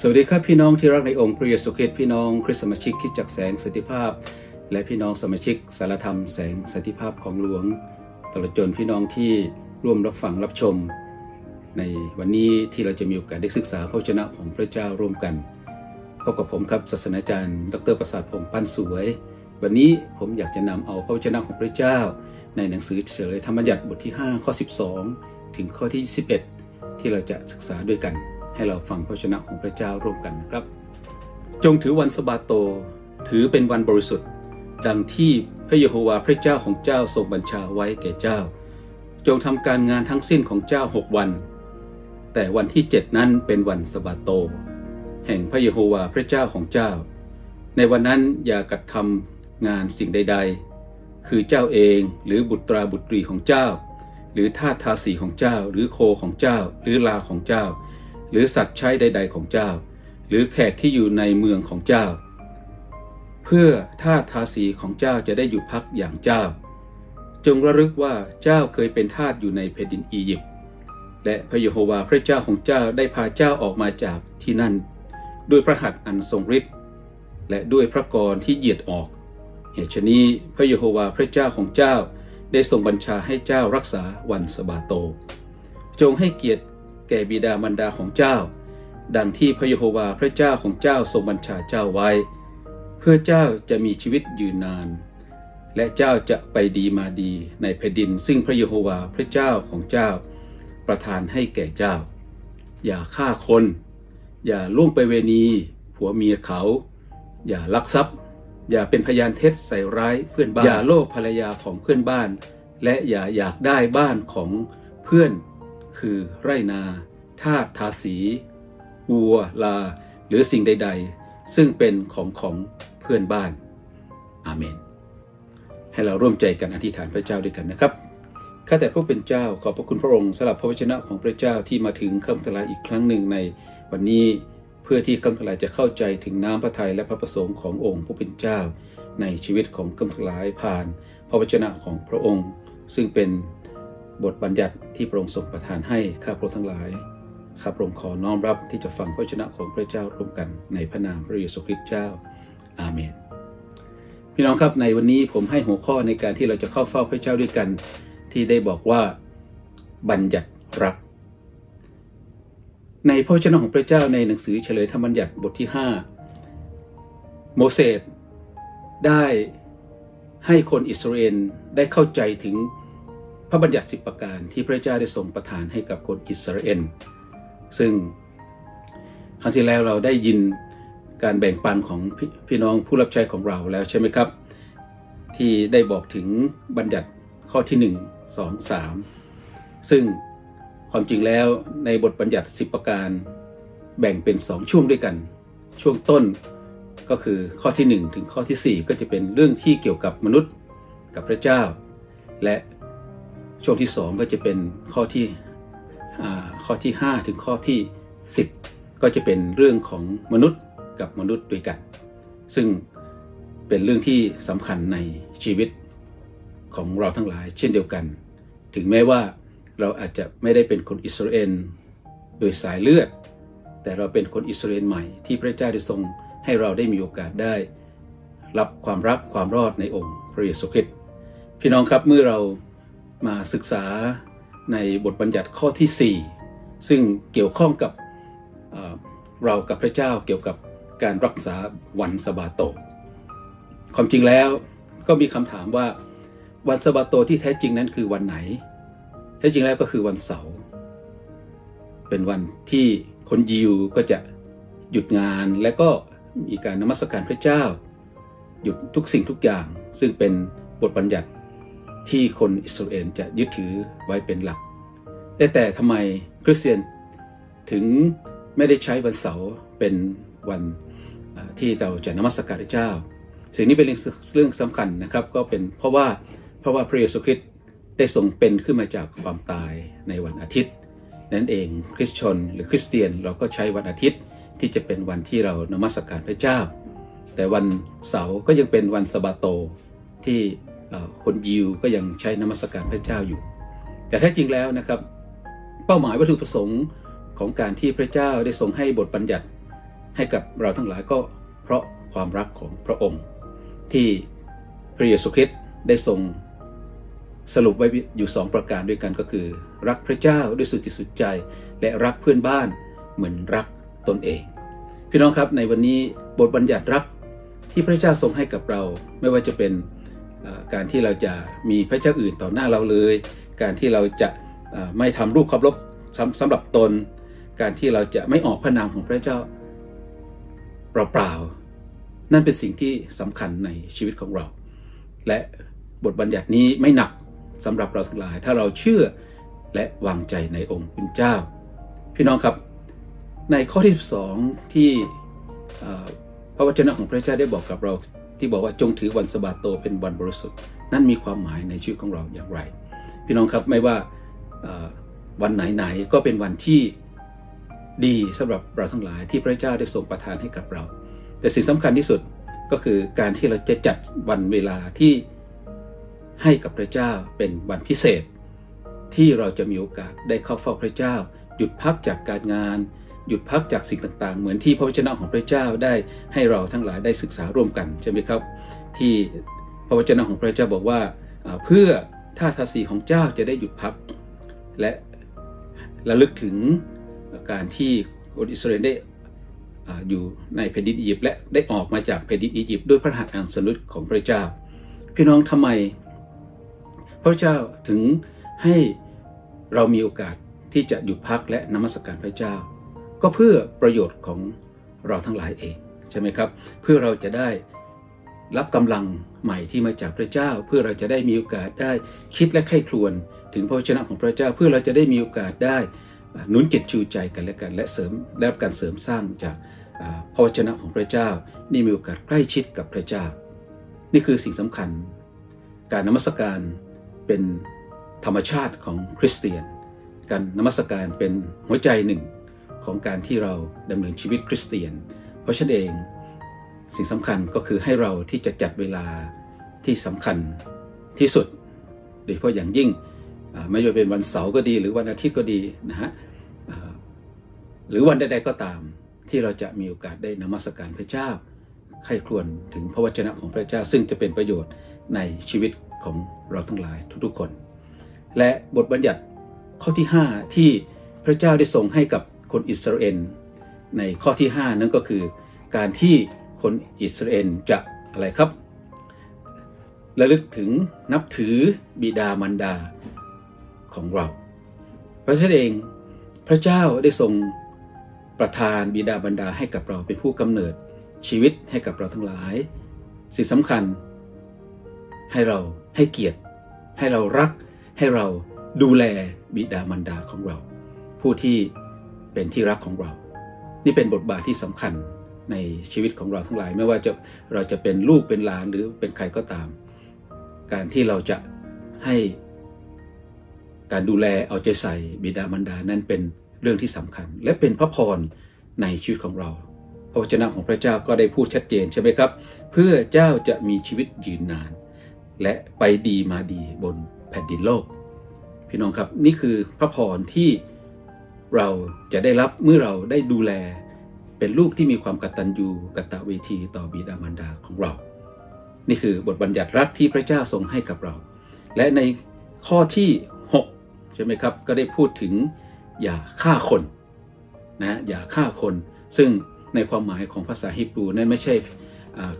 สวัสดีครับพี่น้องที่รักในองค์พระเยซูคริสต์พี่น้องคริสต์สมาชิกคิดจักแสงสันติภาพ และพี่น้องสมาชิกสารธรรมแสงสันติภาพของหลวงตลอดจนพี่น้องที่ร่วมรับฟังรับชม ในวันนี้ที่เราจะมีโอกาสได้ศึกษาพระวจนะของพระเจ้าร่วมกันพบกับผมครับศาสนาจารย์ ดรประสาทพงษ์ปั้นสวย วันนี้ผมอยากจะนำเอาพระวจนะของพระเจ้า ในหนังสือเฉลยธรรมบัญญัติบทที่ 5 ข้อ 12 ถึงข้อที่11ที่เราจะศึกษาด้วยกัน ให้เราฟังพระวจนะของพระเจ้าร่วมกันนะครับ จงถือวันสะบาโต ถือเป็นวันบริสุทธิ์ ดังที่พระเยโฮวาห์พระเจ้าของเจ้าทรงบัญชาไว้แก่เจ้า จงทำการงานทั้งสิ้นของเจ้าหกวัน แต่วันที่เจ็ดนั้นเป็นวันสะบาโต แห่งพระเยโฮวาห์พระเจ้าของเจ้า ในวันนั้นอย่ากระทำงานสิ่งใด ๆ คือเจ้าเองหรือบุตราบุตรีของเจ้า หรือทาสทาสีของเจ้า หรือโคของเจ้า หรือลาของเจ้า หรือสัตว์ใช้ใด ๆ ของเจ้า หรือแขกที่อยู่ในเมืองของเจ้า เพื่อท่าทาสีของเจ้าจะได้อยู่พักอย่างเจ้า จงระลึกว่าเจ้าเคยเป็นทาสอยู่ในแผ่นดินอียิปต์และพระเยโฮวาห์พระเจ้าของเจ้าได้พาเจ้าออกมาจากที่นั่น ด้วยพระหัตถ์อันทรงฤทธิ์และด้วยพระกรที่เหยียดออก เหตุฉนี้พระเยโฮวาห์พระเจ้าของเจ้าได้ทรงบัญชาให้เจ้ารักษาวันสะบาโต จงให้เกียรติ แก่บิดามารดาของเจ้า ดังที่พระเยโฮวาห์พระเจ้าของเจ้าทรงบัญชาเจ้าไว้ เพื่อเจ้าจะมีชีวิตยืนนาน และเจ้าจะไปดีมาดีในแผ่นดิน ซึ่งพระเยโฮวาห์พระเจ้าของเจ้า ประทานให้แก่เจ้า อย่าฆ่าคน อย่าล่วงไปเวณีผัวเมียเขา อย่าลักทรัพย์ อย่าเป็นพยานเท็จใส่ร้ายเพื่อนบ้าน อย่าโลภภรรยาของเพื่อนบ้าน และอย่าอยากได้บ้านของเพื่อน คือไรนาทาสทาสีวัวลา หรือสิ่งใด ๆ ซึ่งเป็นของของเพื่อนบ้าน อาเมน ให้เราร่วมใจกันอธิษฐานพระเจ้าด้วยกันนะครับข้าแต่พระเป็นเจ้าขอบพระคุณพระองค์สำหรับพระวจนะของพระเจ้าที่มาถึงคำทลายอีกครั้งหนึ่งในวันนี้เพื่อที่คำทลายจะเข้าใจถึงน้ำพระทัยและพระประสงค์ขององค์ผู้เป็นเจ้า ในชีวิตของคำทลายผ่าน พระวจนะของพระองค์ ซึ่งเป็น บทบัญญัติที่พระองค์ทรงประทานให้ข้าพระองค์ทั้งหลาย ข้าพระองค์ขอน้อมรับที่จะฟังพระวจนะของพระเจ้าร่วมกันในพระนามพระเยซูคริสต์เจ้า อาเมน พี่น้องครับในวันนี้ผมให้หัวข้อในการที่เราจะเข้าเฝ้าพระเจ้าด้วยกัน ที่ได้บอกว่าบัญญัติรัก ในพระวจนะของพระเจ้าในหนังสือเฉลยธรรมบัญญัติบทที่ 5 โมเสสได้ให้คนอิสราเอลได้เข้าใจถึง พระบัญญัติสิบประการที่พระเจ้าได้ทรงประทานให้กับคนอิสราเอลซึ่งครั้งที่แล้วเราได้ยินการแบ่งปันของพพี่น้องผู้รับใช้ของเราแล้วใช่ไหมครับ ที่ได้บอกถึงบัญญัติข้อที่ 1 2 3 ซึ่งความจริงแล้วในบทบัญญัติ 10 ประการ แบ่งเป็น 2 ช่วงด้วยกัน ช่วงต้นก็คือข้อที่ 1 ถึงข้อที่ 4 ก็จะเป็นเรื่องที่เกี่ยวกับมนุษย์กับพระเจ้า และ ช่วงที่ 2 ก็จะเป็นข้อที่ข้อที่ 5 ถึงข้อที่ 10 ก็จะเป็นเรื่องของมนุษย์กับมนุษย์ด้วยกัน ซึ่งเป็นเรื่องที่สำคัญในชีวิตของเราทั้งหลายเช่นเดียวกัน ถึงแม้ว่าเราอาจจะไม่ได้เป็นคนอิสราเอลโดยสายเลือด แต่เราเป็นคนอิสราเอลใหม่ที่พระเจ้าได้ทรงให้เราได้มีโอกาสได้ รับความรักความรอดในองค์พระเยซูคริสต์พี่น้องครับเมื่อเรา มาศึกษาในบทบัญญัติข้อที่ 4 ซึ่งเกี่ยวข้องกับเรากับพระเจ้าเกี่ยวกับการรักษาวันสบาโต ความจริงแล้วก็มีคำถามว่าวันสบาโตที่แท้จริงนั้นคือวันไหน แท้จริงแล้วก็คือวันเสาร์ เป็นวันที่คนยิวก็จะหยุดงานและก็มีการนมัสการพระเจ้า หยุดทุกสิ่งทุกอย่าง ซึ่งเป็นบทบัญญัติ ที่คนอิสราเอลจะยึดถือไว้เป็นหลัก แต่แต่ทำไมคริสเตียนถึงไม่ได้ใช้วันเสาร์เป็นวันที่เราจะนมัสการพระเจ้า สิ่งนี้เป็นเรื่องสำคัญนะครับ ก็เป็นเพราะว่าเพราะว่าพระเยซูคริสต์ได้ทรงเป็นขึ้นมาจากความตายในวันอาทิตย์ นั่นเองคริสชนหรือคริสเตียนเราก็ใช้วันอาทิตย์ที่จะเป็นวันที่เรานมัสการพระเจ้า แต่วันเสาร์ก็ยังเป็นวันสะบาโตที่ คนยิวก็ยังใช้นมัสการพระเจ้าอยู่ แต่แท้จริงแล้วนะครับ เป้าหมายวัตถุประสงค์ของการที่พระเจ้าได้ทรงให้บทบัญญัติให้กับเราทั้งหลายก็เพราะความรักของพระองค์ ที่พระเยซูคริสต์ได้ทรงสรุปไว้อยู่สองประการด้วยกันก็คือ รักพระเจ้าด้วยสุดจิตสุดใจ และรักเพื่อนบ้านเหมือนรักตนเอง พี่น้องครับในวันนี้บทบัญญัติรักที่พระเจ้าทรงให้กับเราไม่ว่าจะเป็น การที่เราจะมีพระเจ้าอื่นต่อหน้าเราเลย การที่เราจะไม่ทำรูปเคารพสำหรับตน การที่เราจะไม่ออกพระนามของพระเจ้าเปล่าๆนั่นเป็นสิ่งที่สำคัญในชีวิตของเรา และบทบัญญัตินี้ไม่หนักสำหรับเราทั้งหลาย ถ้าเราเชื่อและวางใจในองค์เป็นเจ้า พี่น้องครับในข้อที่12ที่พระวจนะของพระเจ้าได้บอกกับเรา ที่บอกว่าจงถือวันสะบาโตเป็นวันบริสุทธิ์นั่นมีความหมายในชีวิตของเราอย่างไร พี่น้องครับไม่ว่าวันไหนๆก็เป็นวันที่ดีสำหรับเราทั้งหลายที่พระเจ้าได้ทรงประทานให้กับเรา แต่สิ่งสำคัญที่สุดก็คือการที่เราจะจัดวันเวลาที่ให้กับพระเจ้าเป็นวันพิเศษ ที่เราจะมีโอกาสได้เข้าเฝ้าพระเจ้า หยุดพักจากการงาน หยุดพักจากสิ่งต่างๆ เหมือนที่พระวจนะของพระเจ้าได้ให้เราทั้งหลายได้ศึกษาร่วมกันใช่ไหมครับ ที่พระวจนะของพระเจ้าบอกว่าเพื่อท่าทาสีของเจ้าจะได้หยุดพัก และระลึกถึงการที่คนอิสราเอลได้อยู่ในแผ่นดินอียิปต์และได้ออกมาจากแผ่นดินอียิปต์ด้วยพระหัตถ์อันสนุดของพระเจ้า พี่น้องทำไม พระเจ้าถึงให้เรามีโอกาสที่จะหยุดพักและนมัสการพระเจ้า ก็เพื่อประโยชน์ของเราทั้งหลายเองใช่ไหมครับ เพื่อเราจะได้รับกำลังใหม่ที่มาจากพระเจ้า เพื่อเราจะได้มีโอกาสได้คิดและไข้ครวญถึงพระวจนะของพระเจ้า เพื่อเราจะได้มีโอกาสได้หนุนจิตชูใจกันและกัน และเสริมได้รับการเสริมสร้างจากพระวจนะของพระเจ้า นี่มีโอกาสใกล้ชิดกับพระเจ้า นี่คือสิ่งสำคัญ การนมัสการเป็นธรรมชาติของคริสเตียน การนมัสการเป็นหัวใจหนึ่ง ของการที่เราดำเนินชีวิตคริสเตียน เพราะฉะนั้นเองสิ่งสำคัญก็คือให้เราที่จะจัดเวลาที่สำคัญที่สุด โดยเฉพาะอย่างยิ่งไม่ว่าเป็นวันเสาร์ก็ดี หรือวันอาทิตย์ก็ดีนะฮะหรือวันใดๆก็ตามที่เราจะมีโอกาสได้นมัสการพระเจ้าใครครวญถึงพระวจนะของพระเจ้า ซึ่งจะเป็นประโยชน์ในชีวิตของเราทั้งหลายทุกๆคน และบทบัญญัติข้อที่ 5 ที่พระเจ้าได้ทรงให้กับ คนอิสราเอลในข้อที่ 5 นั้นก็คือ การที่คนอิสราเอลจะอะไรครับระลึกถึงนับถือบิดามารดาของเราเพราะฉะนั้นเองพระเจ้าได้ทรงประทานบิดาบรรดาให้กับเราเป็นผู้กำเนิดชีวิตให้กับเราทั้งหลาย สิ่งสำคัญ ให้เราให้เกียรติ ให้เรารักให้เราดูแลบิดามารดาของเรา ผู้ที่ เป็นที่รักของเรา นี่เป็นบทบาทที่สำคัญในชีวิตของเราทั้งหลาย ไม่ว่าจะเราจะเป็นลูกเป็นหลานหรือเป็นใครก็ตาม การที่เราจะให้การดูแลเอาใจใส่บิดามารดานั้นเป็นเรื่องที่สำคัญ และเป็นพระพรในชีวิตของเรา พระวจนะของพระเจ้าก็ได้พูดชัดเจนใช่ไหมครับ เพื่อเจ้าจะมีชีวิตยืนนาน และไปดีมาดีบนแผ่นดินโลก พี่น้องครับนี่คือพระพรที่ เราจะได้รับเมื่อเราได้ดูแล เป็นลูกที่มีความกตัญญูกตเวทีต่อบิดามารดาของเรา นี่คือบทบัญญัติรักที่พระเจ้าทรงให้กับเรา และในข้อที่ 6 ใช่ไหมครับ ก็ได้พูดถึงอย่าฆ่าคนนะอย่าฆ่าคน ซึ่งในความหมายของภาษาฮีบรูนั้นไม่ใช่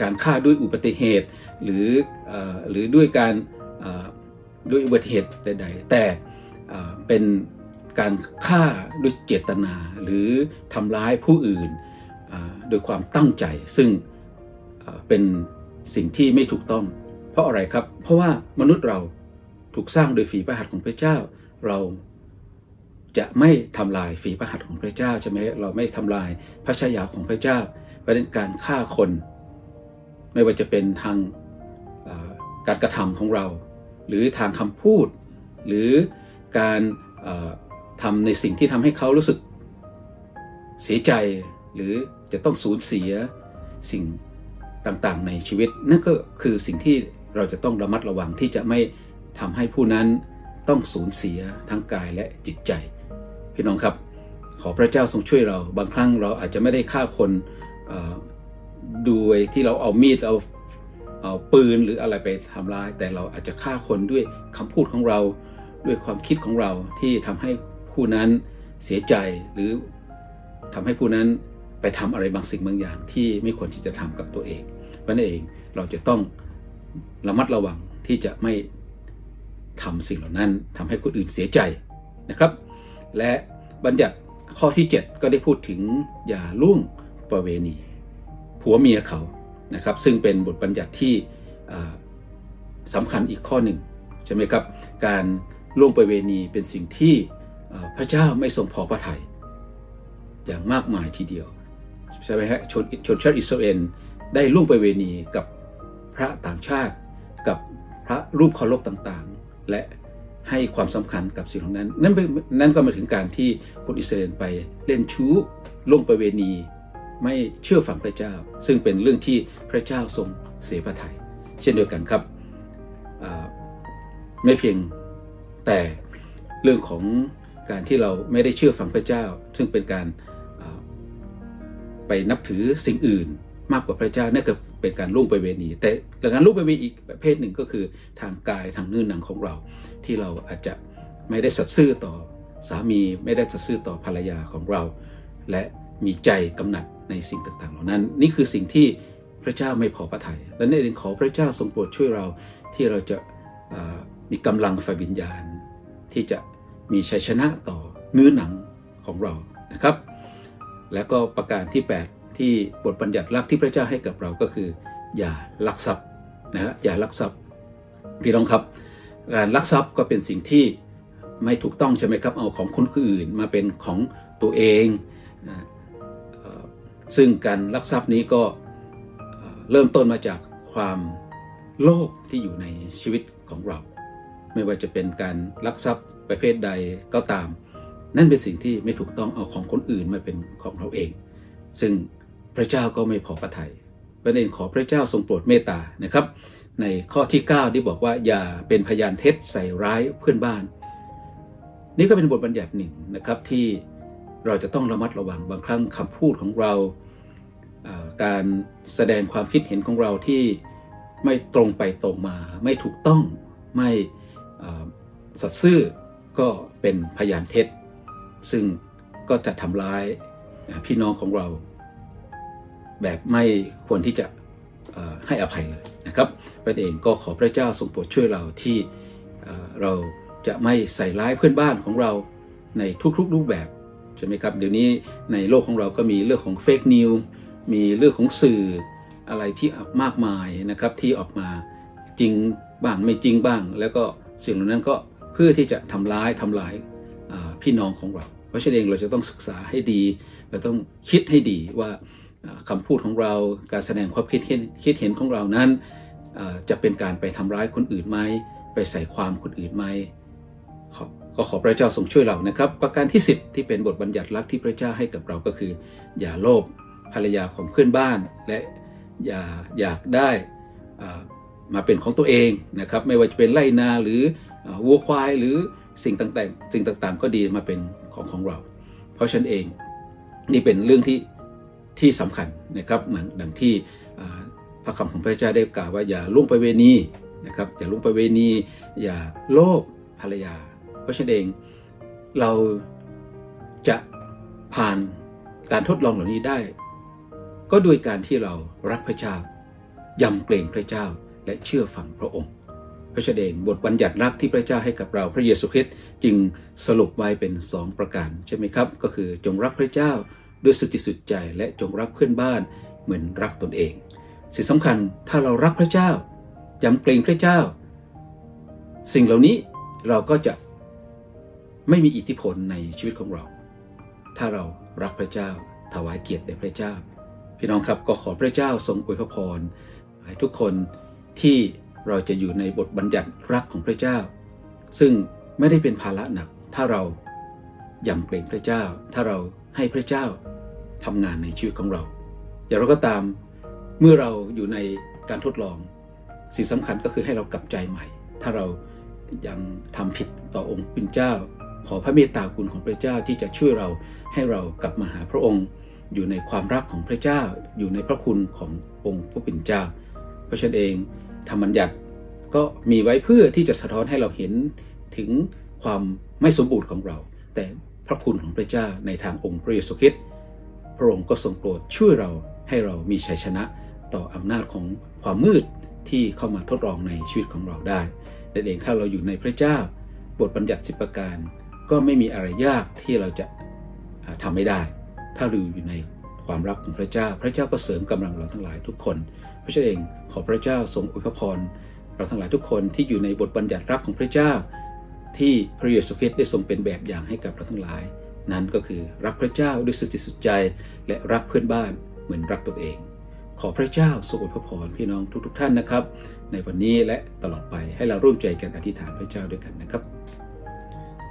การฆ่าด้วยอุบัติเหตุ หรืออหรือด้วยการด้วยอุบัติเหตุใด ๆ แต่เป็น การฆ่าด้วยเจตนาหรือทำร้ายผู้อื่นโดยความตั้งใจ ซึ่งเป็นสิ่งที่ไม่ถูกต้อง เพราะอะไรครับ เพราะว่ามนุษย์เราถูกสร้างโดยฝีพระหัตถ์ของพระเจ้า เราจะไม่ทำลายฝีพระหัตถ์ของพระเจ้าใช่ไหมเราไม่ทำลายพระชายาของพระเจ้าเพราะฉะนั้นการฆ่าคน ไม่ว่าจะเป็นทางการกระทำของเรา หรือทางคำพูด หรือการ ทำในสิ่งที่ทำให้เขารู้สึก เสียใจ หรือจะต้องสูญเสียสิ่งต่างๆ ในชีวิต นั่นก็คือสิ่งที่เราจะต้องระมัดระวังที่จะไม่ทำให้ผู้นั้นต้องสูญเสียทั้งกายและจิตใจ พี่น้องครับ ขอพระเจ้าทรงช่วยเรา บางครั้งเราอาจจะไม่ได้ฆ่าคนด้วยที่เราเอามีดเอาเอาปืนหรืออะไรไปทำร้าย แต่เราอาจจะฆ่าคนด้วยคำพูดของเรา ด้วยความคิดของเราที่ทำให้ ผู้นั้นเสียใจหรือทำให้ผู้นั้นไปทำอะไรบางสิ่งบางอย่าง ที่ไม่ควรที่จะทำกับตัวเองเพราะนั่นเองเราจะต้องระมัดระวังที่จะไม่ทำสิ่งเหล่านั้นทำให้คนอื่นเสียใจนะครับ และบัญญัติข้อที่ 7 ก็ได้พูดถึงอย่าล่วงประเวณี ผัวเมียเขานะครับ ซึ่งเป็นบทบัญญัติที่อ่าสำคัญอีกข้อหนึ่งใช่ไหมครับ การล่วงประเวณีเป็นสิ่งที่ พระเจ้าไม่ทรงพอพระทัยอย่างมากมายทีเดียว ใช่ไหมฮะชนชนชาติอิสราเอลได้ล่วงปเวณีกับพระต่างชาติ กับพระรูปเคารพต่างๆ และให้ความสำคัญกับสิ่งเหล่านั้น นั่นนั่นก็มาถึงการที่คนอิสราเอลไปเล่นชู้ล่วงปเวณี ไม่เชื่อฟังพระเจ้า ซึ่งเป็นเรื่องที่พระเจ้าทรงเสียพระทัยเช่นเดียวกันครับไม่เพียงแต่เรื่องของ การที่เราไม่ได้เชื่อฟังพระเจ้า ซึ่งเป็นการไปนับถือสิ่งอื่นมากกว่าพระเจ้านั่นก็เป็นการล่วงปเวณี แต่การล่วงปเวณีอีกประเภทหนึ่งก็คือทางกายทางเนื้อหนังของเรา ที่เราอาจจะไม่ได้สัตย์ซื่อต่อสามีไม่ได้สัตย์ซื่อต่อภรรยาของเรา และมีใจกำหนัดในสิ่งต่าง ๆ เหล่านั้น นี่คือสิ่งที่พระเจ้าไม่พอพระทยัยและในเรื่องขอพระเจ้าทรงโปรดช่วยเราที่เราจะมีกำลังฝ่ายวิญญาณ ที่จะ มีชัยชนะต่อเนื้อหนังของเรานะครับ แล้วก็ประการที่ 8 ที่บทบัญญัติรักที่พระเจ้าให้กับเราก็คือ อย่าลักทรัพย์นะฮะอย่าลักทรัพย์พี่น้องครับการลักทรัพย์ก็เป็นสิ่งที่ไม่ถูกต้องใช่ไหมครับเอาของคนอื่นมาเป็นของตัวเองนะซึ่งการลักทรัพย์นี้ก็เริ่มต้นมาจากความโลภที่อยู่ในชีวิตของเรา ไม่ว่าจะเป็นการลักทรัพย์ประเภทใดก็ตาม นั่นเป็นสิ่งที่ไม่ถูกต้องเอาของคนอื่นมาเป็นของเราเอง ซึ่งพระเจ้าก็ไม่พอพระทยัยประเด็นขอพระเจ้าทรงโปรดเมตตานะครับ ในข้อที่ 9 ที่บอกว่าอย่าเป็นพยานเท็จใส่ร้ายเพื่อนบ้าน นี่ก็เป็นบทบัญญัติหนึ่งนะครับที่เราจะต้องระมัดระวังบางครั้งคำพูดของเรา การแสดงความคิดเห็นของเราที่ไม่ตรงไปตรงมา ไม่ถูกต้องไม่สัตย์ซื่อ ก็เป็นพยานเท็จ ซึ่งก็จะทำร้ายพี่น้องของเรา แบบไม่ควรที่จะให้อภัยเลยนะครับประเองก็ขอพระเจ้าทรงโปรดช่วยเราที่เอ่อเราจะไม่ใส่ร้ายเพื่อนบ้านของเราในทุกๆรูปแบบใช่ไหมครับเดี๋ยวนี้ในโลกของเราก็มีเรื่องของเฟกนิวมีเรื่องของสื่ออะไรที่มากมายนะครับที่ออกมาจริงบ้างไม่จริงบ้าง แล้วก็สิ่งเหล่านั้นก็เพื่อที่จะทำร้ายทำลายพี่น้องของเรา เพราะฉะนั้นเองเราจะต้องศึกษาให้ดี เราต้องคิดให้ดีว่าอ่าคำพูดของเราการแสดงความคิดเห็นคิดเห็นของเรานั้นจะเป็นการไปทำร้ายคนอื่นไหมไปใส่ความคนอื่นไหมก็ขอพระเจ้าทรงช่วยเรานะครับ ประการที่ 10 ที่เป็นบทบัญญัติรักที่พระเจ้าให้กับเราก็คือ อย่าโลภภรรยาของเพื่อนบ้าน และอย่าอยากได้มาเป็นของตัวเองนะครับ ไม่ว่าจะเป็นไรนาหรือ วัวควายหรือสิ่งต่างๆสิ่งต่างๆ ก็ดีมาเป็นของของเรา เพราะฉันเองนี่เป็นเรื่องที่ที่สำคัญนะครับเหมือนดังที่พระคำของพระเจ้าได้กล่าวว่าอย่าล่วงประเวณีนะครับอย่าล่วงประเวณี อย่าโลภภรรยา เพราะฉะนั้นเองเราจะผ่านการทดลองเหล่านี้ได้ ก็ด้วยการที่เรารักพระเจ้ายำเกรงพระเจ้าและเชื่อฟังพระองค์ พระเฉดงบทบัญญัติรักที่พระเจ้าให้กับเราพระเยซูคริสต์จึงสรุปไว้เป็น 2 ประการใช่ไหมครับ ก็คือจงรักพระเจ้าด้วยสุดจิตสุดใจ และจงรักเพื่อนบ้านเหมือนรักตนเอง สิ่งสำคัญถ้าเรารักพระเจ้ายำเกรงพระเจ้า สิ่งเหล่านี้เราก็จะไม่มีอิทธิพลในชีวิตของเรา ถ้าเรารักพระเจ้าถวายเกียรติแด่พระเจ้า พี่น้องครับก็ขอพระเจ้าทรงอวยพรให้ทุกคนที่ เราจะอยู่ในบทบัญญัติรักของพระเจ้า ซึ่งไม่ได้เป็นภาระหนัก ถ้าเรายำเกรงพระเจ้า ถ้าเราให้พระเจ้าทำงานในชีวิตของเรา อย่างเราก็ตามเมื่อเราอยู่ในการทดลอง สิ่งสำคัญก็คือให้เรากลับใจใหม่ ถ้าเรายังทำผิดต่อองค์เป็นเจ้า ขอพระเมตตาคุณของพระเจ้าที่จะช่วยเราให้เรากลับมาหาพระองค์ อยู่ในความรักของพระเจ้า อยู่ในพระคุณขององค์พระผู้เป็นเจ้า เพราะฉะนั้นเอง ธรรมบัญญัติก็มีไว้เพื่อที่จะสะท้อนให้เราเห็นถึงความไม่สมบูรณ์ของเรา แต่พระคุณของพระเจ้าในทางองค์พระเยซูคริสต์พระองค์ก็ทรงโปรดช่วยเราให้เรามีชัยชนะต่ออำนาจของความมืดที่เข้ามาทดลองในชีวิตของเราได้และเองถ้าเราอยู่ในพระเจ้า บทบัญญัติสิบประการ ก็ไม่มีอะไรยากที่เราจะอ่าทำไม่ได้ ถ้าเราอยู่ใน ความรักของพระเจ้า พระเจ้าก็เสริมกำลังเราทั้งหลายทุกคน พระฉะนั้นเองขอพระเจ้าทรงอวยพรเราทั้งหลายทุกคนที่อยู่ในบทบัญญัติรักของพระเจ้า ที่พระเยซูคริสต์ได้ทรงเป็นแบบอย่างให้กับเราทั้งหลาย นั้นก็คือรักพระเจ้าด้วยสุดจิตสุดใจ และรักเพื่อนบ้านเหมือนรักตนเอง ขอพระเจ้าทรงอวยพรพี่น้องทุกๆทท่านนะครับ ในวันนี้และตลอดไปให้เราร่วมใจกันอธิษฐานพระเจ้าด้วยกันนะครับ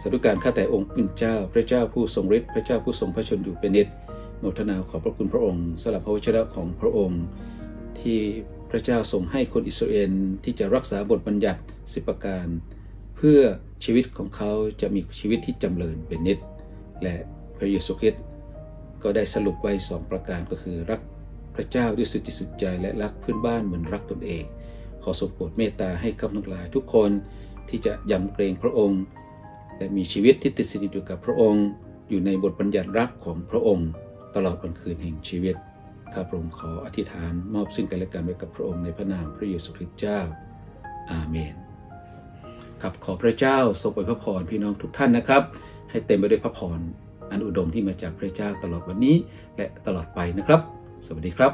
สาธุการข้าแต่องค์เป็นเจ้า พระเจ้าผู้ทรงฤทธิ์พระเจ้าผู้ทรงพระชนอยู่เป็นนิจ โมทนาขอบพระคุณพระองค์สำหรับพระวจนะของพระองค์ ที่พระเจ้าทรงให้คนอิสราเอลที่จะรักษาบทบัญญัติสิบประการ เพื่อชีวิตของเขาจะมีชีวิตที่จำเริญเป็นนิจและพระเยซูคริสต์ก็ได้สรุปไว้สองประการก็คือรักพระเจ้าด้วยสุดจิตสุดใจและรักเพื่อนบ้านเหมือนรักตนเอง ขอทรงโปรดเมตตาให้กับทั้งหลายทุกคนที่จะยำเกรงพระองค์ และมีชีวิตที่ติดสนิทอยู่กับพระองค์ อยู่ในบทบัญญัติรักของพระองค์ ตลอดวันคืนแห่งชีวิต ข้าพระองค์ขออธิษฐานมอบซึ่งกันและกันไว้กับพระองค์ในพระนามพระเยซูคริสต์เจ้า อาเมนครับขอพระเจ้าทรงอวยพระพรพี่น้องทุกท่านนะครับ ให้เต็มไปด้วยพระพรอันอุดมที่มาจากพระเจ้าตลอดวันนี้และตลอดไปนะครับ สวัสดีครับ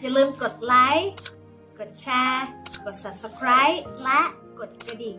อย่าลืมกดไลค์ กดแชร์ กด subscribe และกดกระดิ่ง